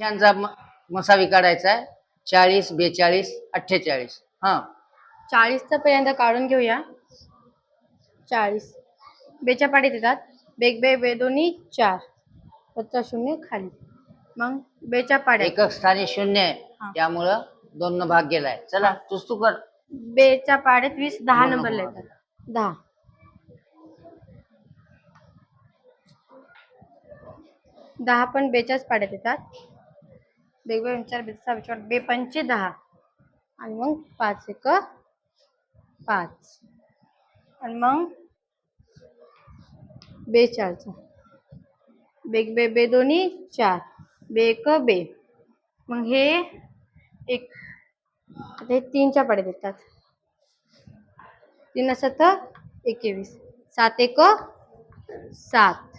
यांचा मसावी काढायचा आहे. चाळीस बेचाळीस अठ्ठेचाळीस. हा. चाळीसचं पहिल्यांदा काढून घेऊया. चाळीस. बेच्या पाडीत येतात बेग बे बे दोन्ही चार. वरचा शून्य खाली. मग बेच्या पाड्या. एकक स्थानी शून्य आहे. त्यामुळं दोन भाग गेलाय. चला तूच तू कर. बेच्या पाड्यात वीस दहा नंबरला नंबर. येतात दहा. दहा पण बेच्याच पाड्यात येतात. वेगवेगळे विचार बेचा विचार बे पंचे दहा. आणि मग पाच एक पाच. आणि मग बेचाळचा बेग बे बे दोन्ही चार. बे एक बे. मग हे एक. आता हे तीनच्या पाड्या देतात तीन सत एकवीस. सात एक सात.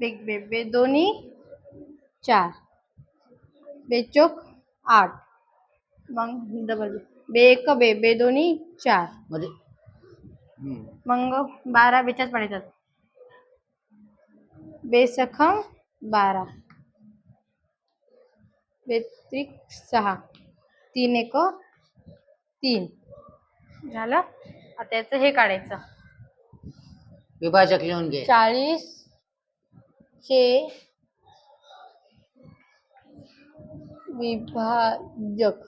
बेग बे बे दोन्ही चार. बेचोक आठ. मग डबल बे बे एक बे बे दोन्ही चार. मध्ये. मग बारा बेच्याच पाड्यात बेसखम बारा. बेत्रिक सहा. तीन एक तीन. झालं? आता याचं हे काढायचं. विभाजक लिहून घे. चाळीस चे विभाजक.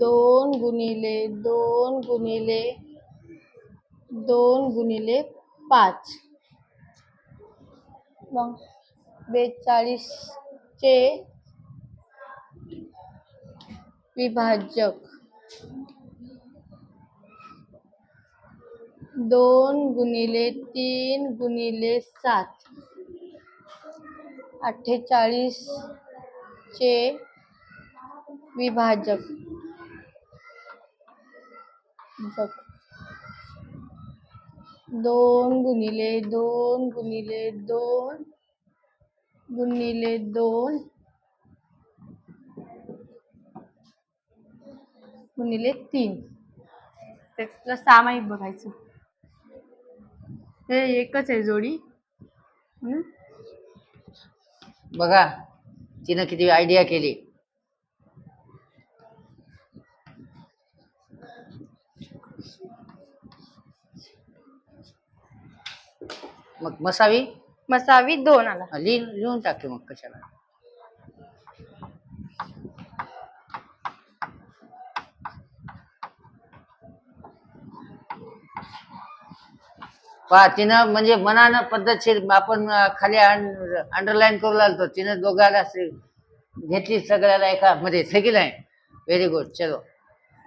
दोन गुणिले दोन गुणिले दोन गुणिले पाच. मग बेचाळीसचे विभाजक. दोन गुणिले तीन गुणिले सात. अठ्ठेचाळीसचे विभाजक. जग. दोन गुणिले दोन गुणिले दोन गुणिले दोन गुणिले तीन. त्यातलं सामायिक बघायचं. हे एकच आहे जोडी? बघा तिनं किती आयडिया केली. मग मसावी? मसावी दोन आला. हा, लिहून लिहून टाकते मग कशाला. पहा तिनं म्हणजे मनानं पद्धतशीर आपण खाली अंडरलाईन करू लागतो तिनं दोघाला घेतली सगळ्याला एका मध्ये सगळी नाही व्हेरी गुड चलो.